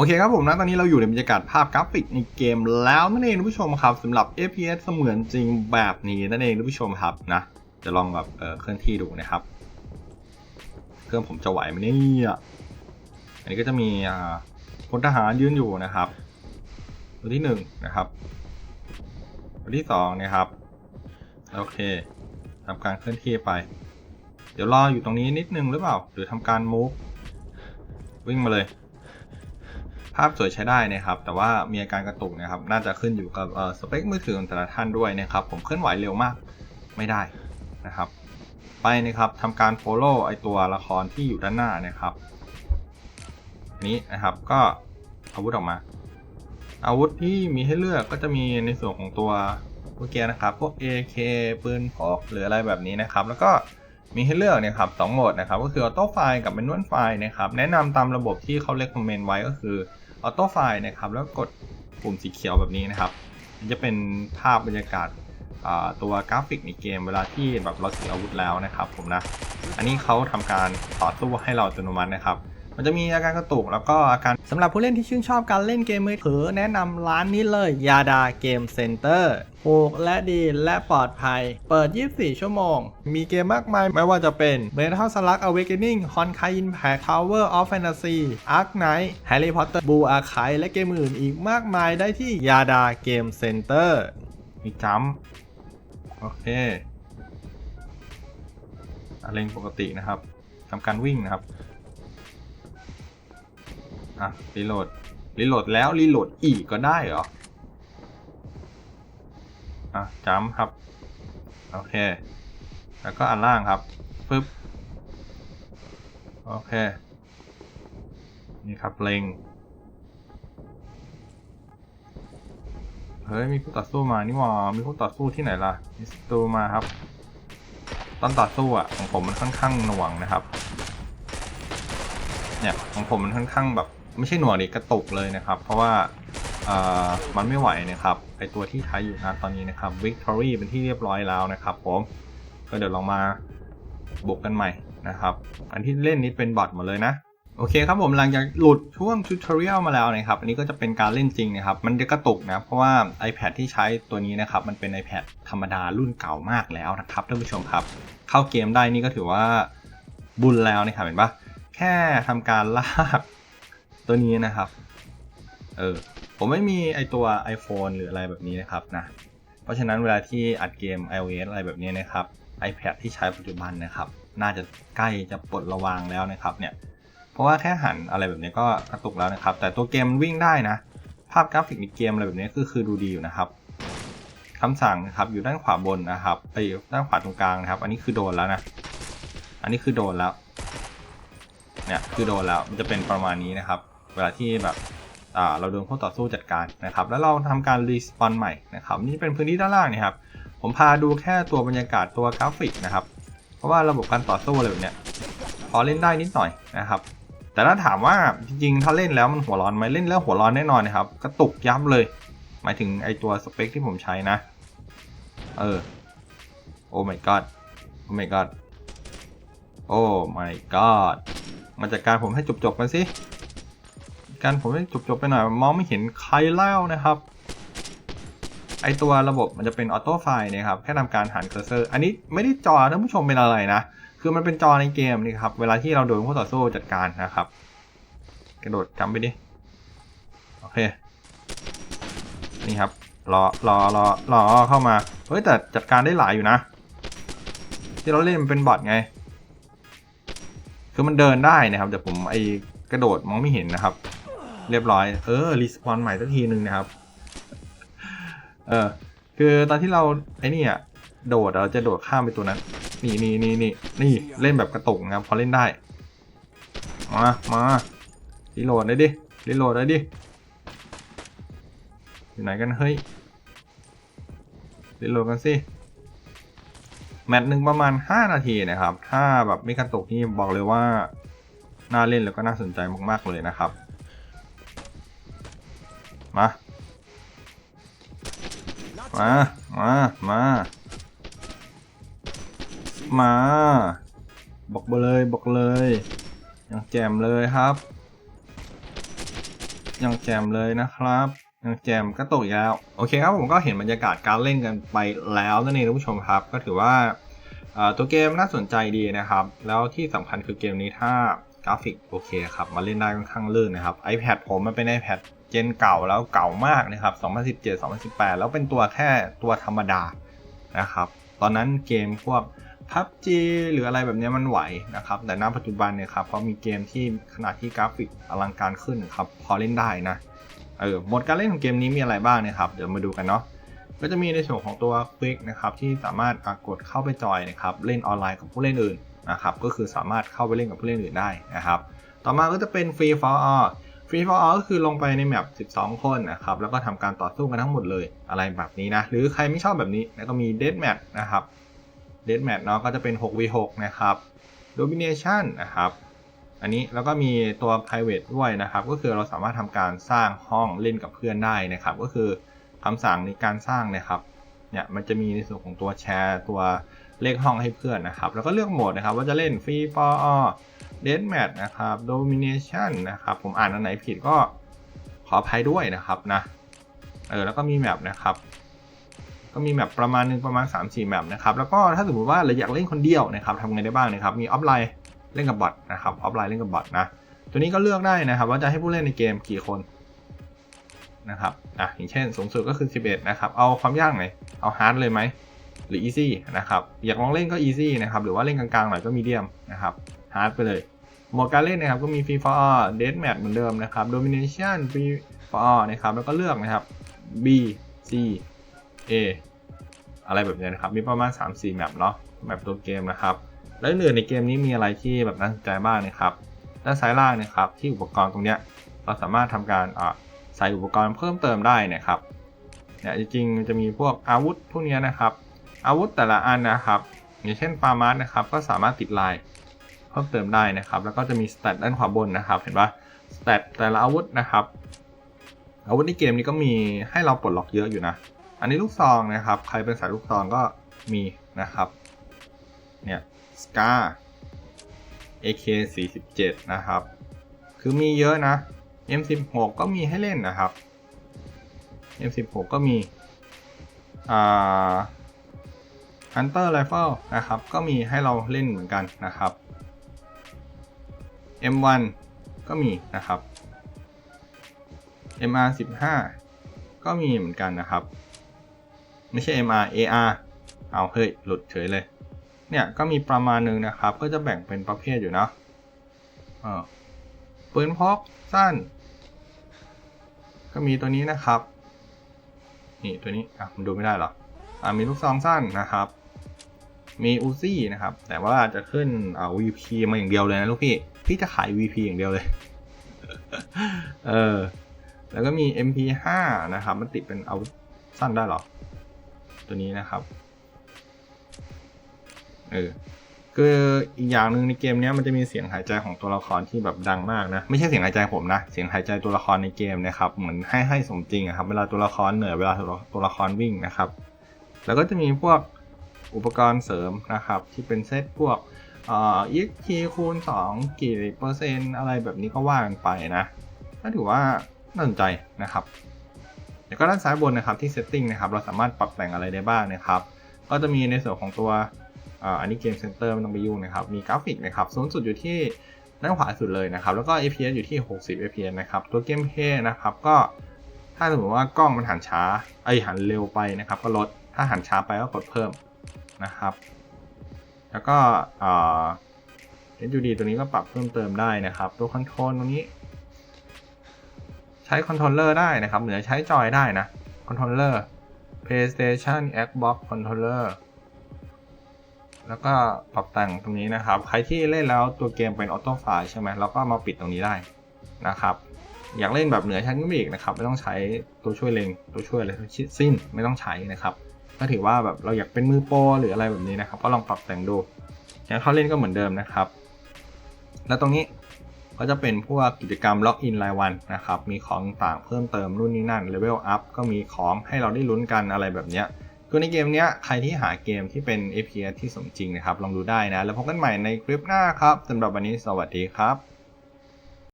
โอเคครับผมนะตอนนี้เราอยู่ในบรรยากาศภาพกราฟิกในเกมแล้วนั่นเองท่านผู้ชมครับสำหรับ FPS เสมือนจริงแบบนี้นั่นเองท่านผู้ชมครับนะจะลองแบบเออเคลื่อนที่ดูนะครับ เครื่องผมจะไหวไหมเนี่ยอันนี้ก็จะมีอ่าพลทหารยืนอยู่นะครับตัวที่หนึ่งนะครับตัวที่สองนะครับโอเคทำการเคลื่อนที่ไป เดี๋ยวรออยู่ตรงนี้นิดนึงหรือเปล่า หรือทำการ move วิ่งมาเลย ภาพสวยใช้ได้นะครับ แต่ว่ามีอาการกระตุกนะครับ น่าจะขึ้นอยู่กับสเปคมือถือของแต่ละท่านด้วยนะครับ ผมเคลื่อนไหวเร็วมากไม่ได้นะครับ ไปนะครับทำการ follow ไอตัวละครที่อยู่ด้านหน้านะครับ นี้นะครับก็อาวุธออกมา อาวุธที่มีให้เลือกก็จะมีในส่วนของตัวเมื่อกี้นะครับ พวก AK ปืนพกหรืออะไรแบบนี้นะครับ แล้วก็มีให้เลือกเนี่ยครับสองโหมดนะครับ ก็คือออโต้ไฟล์กับ m มนวลไฟล์นะครับ แนะนำตามระบบที่เขาเล c ก m เมนต์ไว้ก็คือ ออโต้ไฟล์นะครับ แล้วกดปุ่มสีเขียวแบบนี้นะครับมันจะเป็นภาพบรรยากาศตัวกราฟิกในเกมเวลาที่แบบเราถืออาวุธแล้วนะครับผมนะ อันนี้เขาทำการต่อสู้ให้เราอัตโนมัตินะครับ มันจะมีอาการกระตุกแล้วก็อาการสำหรับผู้เล่นที่ชื่นชอบการเล่นเกมมือถือแนะนำร้านนี้เลยยาดาเกมเซ็นเตอร์ถูกและดีและปลอดภัย เปิด 24 ชั่วโมง มีเกมมากมาย ไม่ว่าจะเป็น Metal Slug Awakening Honkai Impact Tower of Fantasy Ark Knight Harry Potter Blue Archive และเกมอื่นอีกมากมายได้ที่ยาดาเกมเซ็นเตอร์มีจัมโอเคอะเลงปกตินะครับทำการวิ่งนะครับ อะรีโหลดรีโหลดแล้วรีโหลดอีกก็ได้เหรอ อะจัมป์ครับ โอเค แล้วก็อันล่างครับปึ๊บ โอเค นี่ครับเล็ง เฮ้ย มีคู่ต่อสู้มานี่หว่า มีคู่ต่อสู้ที่ไหนล่ะ มีศัตรูมาครับตอนต่อสู้อะของผมมันค่อนข้างหน่วงนะครับ เนี่ยของผมมันค่อนข้างแบบ ไม่ใช่หน่วงดิกระตุกเลยนะครับ เพราะว่าเอ่อมันไม่ไหวนะครับไอตัวที่ใช้อยู่นะตอนนี้นะครับ Victory เป็นที่เรียบร้อยแล้วนะครับผมก็เดี๋ยวลองมาบุกกันใหม่นะครับ อันที่เล่นนี้เป็นบอทหมดเลยนะ โอเคครับผมหลังจากหลุดช่วงทูตอเรียลมาแล้วนะครับ อันนี้ก็จะเป็นการเล่นจริงนะครับ มันจะกระตุกนะ เพราะว่า iPad ที่ใช้ตัวนี้นะครับ มันเป็น iPad ธรรมดารุ่นเก่ามากแล้วนะครับท่านผู้ชมครับ เข้าเกมได้นี่ก็ถือว่าบุญแล้วนะครับเห็นปะแค่ทำการลาก ตัวนี้นะครับ เออ ผมไม่มีไอตัว iPhone หรืออะไรแบบนี้นะครับนะ เพราะฉะนั้นเวลาที่อัดเกม iOS อะไรแบบนี้นะครับ iPad ที่ใช้ปัจจุบันนะครับ น่าจะใกล้จะปลดระวางแล้วนะครับเนี่ย เพราะว่าแค่หันอะไรแบบนี้ก็กระตุกแล้วนะครับ แต่ตัวเกมวิ่งได้นะ ภาพกราฟิกในเกมอะไรแบบนี้ก็คือดูดีอยู่นะครับคำสั่งนะครับอยู่ด้านขวาบนนะครับไปด้านขวาตรงกลางนะครับ อันนี้คือโดนแล้วนะ อันนี้คือโดนแล้ว เนี่ยคือโดนแล้วมันจะเป็นประมาณนี้นะครับ เวลาที่แบบเราโดนคู่ต่อสู้จัดการนะครับ แล้วเราทำการรีสปอนใหม่นะครับ นี่เป็นพื้นที่ด้านล่างนี่ครับ ผมพาดูแค่ตัวบรรยากาศตัวกราฟิกนะครับ เพราะว่าระบบการต่อสู้อะไรแบบเนี้ยพอเล่นได้นิดหน่อยนะครับ แต่ถ้าถามว่าจริงๆ ถ้าเล่นแล้วมันหัวร้อนไหมเล่นแล้วหัวร้อนแน่นอนนะครับ กระตุกยับเลย หมายถึงไอตัวสเปคที่ผมใช้นะ เออ โอ้ my god โอ้ my god โอ้ my god มาจัดการผมให้จบๆกันสิ การผมให้จบๆไปหน่อยมองไม่เห็นใครแล้วนะครับ ไอตัวระบบมันจะเป็นออโต้ไฟนะครับแค่ทำการหันเคอร์เซอร์ อันนี้ไม่ได้จอท่านผู้ชมเป็นอะไรนะ คือมันเป็นจอในเกมนี่ครับ เวลาที่เราโดนคู่ต่อสู้จัดการนะครับ กระโดดจำไปดิ โอเค นี่ครับรอรอรอรอเข้ามา เฮ้ยแต่จัดการได้หลายอยู่นะ ที่เราเล่นมันเป็นบอทไง คือมันเดินได้นะครับแต่ผมไอกระโดดมองไม่เห็นนะครับ เรียบร้อย เออ รีสปอนใหม่สักทีหนึ่งนะครับ เออ คือตอนที่เราไอ้นี่อะ โดดเราจะโดดข้ามไปตัวนั้น นี่นี่นี่นี่นี่เล่นแบบกระตุกนะครับ พอเล่นได้ มา มารีโหลดได้ดิ รีโหลดได้ดิ อยู่ไหนกันเฮ้ย รีโหลดกันสิแมตช์หนึ่งประมาณ 5 นาทีนะครับ ถ้าแบบไม่กระตุกนี่บอกเลยว่า น่าเล่นแล้วก็น่าสนใจมาก ๆ เลยนะครับ มา มา มา มา มา บอกเลยบอกเลย ยังแจมเลยครับ ยังแจมเลยนะครับยังแจมก็ตกอีกแล้วโอเคครับผมก็เห็นบรรยากาศการเล่นกันไปแล้วนั่นเองท่านผู้ชมครับ ก็ถือว่าตัวเกมน่าสนใจดีนะครับ แล้วที่สำคัญคือเกมนี้ถ้ากราฟิกโอเคครับ มาเล่นได้ค่อนข้างลื่นนะครับ iPad ผมมันเป็น iPad เจนเก่าแล้วเก่ามากนะครับ 2017 2018 แล้วเป็นตัวแค่ตัวธรรมดานะครับ ตอนนั้นเกมพวก PUBG หรืออะไรแบบนี้มันไหวนะครับ แต่ณปัจจุบันเนี่ยครับพอมีเกมที่ขนาดที่กราฟิกอลังการขึ้นครับ พอเล่นได้นะ เออ โหมดการเล่นของเกมนี้มีอะไรบ้างนะครับ เดี๋ยวมาดูกันเนาะ ก็จะมีในส่วนของตัว Quick นะครับที่สามารถกดเข้าไปจอยนะครับ เล่นออนไลน์กับผู้เล่นอื่นนะครับ ก็คือสามารถเข้าไปเล่นกับผู้เล่นอื่นได้นะครับ ต่อมาก็จะเป็น Free for all Free for all ก็คือลงไปในแมป 12 คนนะครับ แล้วก็ทำการต่อสู้กันทั้งหมดเลยอะไรแบบนี้นะ หรือใครไม่ชอบแบบนี้แล้วก็มี Death Match นะครับ Death Match เนาะก็จะเป็น 6v6 นะครับ Domination นะครับอันนี้แล้วก็มีตัว private ด้วยนะครับ ก็คือเราสามารถทำการสร้างห้องเล่นกับเพื่อนได้นะครับ ก็คือคำสั่งในการสร้างนะครับเนี่ยมันจะมีในส่วนของตัวแชร์ตัวเลขห้องให้เพื่อนนะครับ แล้วก็เลือกโหมดนะครับ ว่าจะเล่น free for all death match นะครับ domination นะครับ ผมอ่านอันไหนผิดก็ขออภัยด้วยนะครับนะเออแล้วก็มีแมปนะครับ ก็มีแมปประมาณหนึงประมาณ 3-4แมปนะครับ แล้วก็ถ้าสมมติว่าเราอยากเล่นคนเดียวนะครับทำไงได้บ้างนะครับ มีออฟไลน์เล่นกับบอทนะครับออฟไลน์เล่นกับบอทนะตัวนี้ก็เลือกได้นะครับ ว่าจะให้ผู้เล่นในเกมกี่คนนะครับอะอย่างเช่นสูงสุดก็คือ 11 นะครับ เอาความยากไหนเอาฮาร์ดเลยไหมหรือ easy นะครับ อยากลองเล่นก็ easy นะครับ หรือว่าเล่นกลางๆหน่อยก็ medium นะครับ hard ไปเลยหมดการเล่นนะครับก็มี free for all death match เหมือนเดิมนะครับ domination free for all นะครับแล้วก็เลือกนะครับ B C A อะไรแบบนี้นะครับ มีประมาณ 3-4 แมปเนาะแมปตัวเกมนะครับ แล้วอื่นในเกมนี้มีอะไรที่แบบน่าสนใจบ้างนะครับด้านซ้ายล่างนะครับ ที่อุปกรณ์ตรงเนี้ยเราสามารถทำการใส่อุปกรณ์เพิ่มเติมได้นะครับเนี่ยจริงๆจะมีพวกอาวุธพวกเนี้ยนะครับ อาวุธแต่ละอันนะครับ อย่างเช่นฟาร์มาร์นะครับก็สามารถติดลาย เพิ่มเติมได้นะครับ แล้วก็จะมีสเตตด้านขวาบนนะครับ เห็นปะสเตตแต่ละอาวุธนะครับ อาวุธในเกมนี้ก็มีให้เราปลดล็อกเยอะอยู่นะ อันนี้ลูกซองนะครับ ใครเป็นสายลูกซองก็มีนะครับ เนี่ยสกา AK 47 นะครับ คือมีเยอะนะ M16 ก็มีให้เล่นนะครับ M16 ก็มี อ่า Hunter Rifle นะครับ ก็มีให้เราเล่นเหมือนกันนะครับ M1 ก็มีนะครับ MR15 ก็มีเหมือนกันนะครับ ไม่ใช่ MR AR เอาเฮ้ยหลุดเฉยเลย เนี่ยก็มีประมาณหนึงนะครับ ก็จะแบ่งเป็นประเภทอยู่นะเออปืนพกสั้น ก็มีตัวนี้นะครับ นี่ตัวนี้อะมันดูไม่ได้หรออ่ามีลูกซองสั้นนะครับ มีอูซี่นะครับ แต่ว่าจะขึ้นอ่า VP มาอย่างเดียวเลยนะลูกพี่ พี่จะขาย VP อย่างเดียวเลย เออ แล้วก็มี MP5 นะครับ มันติดเป็นเอาสั้นได้เหรอ ตัวนี้นะครับ เออ คืออีกอย่างหนึ่งในเกมนี้มันจะมีเสียงหายใจของตัวละครที่แบบดังมากนะ ไม่ใช่เสียงหายใจผมนะ เสียงหายใจตัวละครในเกมนะครับ เหมือนให้ให้สมจริงครับ เวลาตัวละครเหนื่อย เวลาตัวละครวิ่งนะครับ แล้วก็จะมีพวกอุปกรณ์เสริมนะครับ ที่เป็นเซตพวก เอ่อ EXP คูณ 2 กี่เปอร์เซ็นต์อะไรแบบนี้ก็ว่ากันไปนะก็ถือว่าน่าสนใจนะครับแล้วก็ด้านซ้ายบนนะครับที่ setting นะครับเราสามารถปรับแต่งอะไรได้บ้างนะครับ ก็จะมีในส่วนของตัวอันนี้เกมเซนเตอร์ไม่ต้องไปยุ่งนะครับ มีกราฟิกนะครับสูงสุดอยู่ที่ด้านขวาสุดเลยนะครับ แล้วก็ FPS อยู่ที่ 60 FPS นะครับ ตัวเกมเพย์นะครับ ก็ถ้าสมมติว่ากล้องมันหันช้า ไอหันเร็วไปนะครับ ก็ลด ถ้าหันช้าไปก็กดเพิ่มนะครับ แล้วก็เอ่า HUD ตัวนี้ก็ปรับเพิ่มเติมได้นะครับ ตัวคอนโทรลตรงนี้ ใช้คอนโทรลเลอร์ได้นะครับหรือใช้จอยได้นะคอนโทรลเลอร์ PlayStation Xbox Controller แล้วก็ปรับแต่งตรงนี้นะครับ ใครที่เล่นแล้วตัวเกมเป็นออโต้ไฟใช่ไหมเราก็มาปิดตรงนี้ได้นะครับ อยากเล่นแบบเหนือชั้นขึ้นไปอีกนะครับ ไม่ต้องใช้ตัวช่วยเล็งตัวช่วยอะไรทั้งสิ้นไม่ต้องใช้นะครับ ก็ถือว่าแบบเราอยากเป็นมือโปรหรืออะไรแบบนี้นะครับ ก็ลองปรับแต่งดูอย่างเขาเล่นก็เหมือนเดิมนะครับ แล้วตรงนี้ก็จะเป็นพวกกิจกรรมล็อกอินรายวันนะครับ มีของต่างเพิ่มเติมรุ่นนี้นั่นเลเวลอัพก็มีของให้เราได้ลุ้นกันอะไรแบบเนี้ยคือในเกมเนี้ยใครที่หาเกมที่เป็น FPS ที่สมจริงนะครับ ลองดูได้นะ แล้วพบกันใหม่ในคลิปหน้าครับสำหรับวันนี้สวัสดีครับ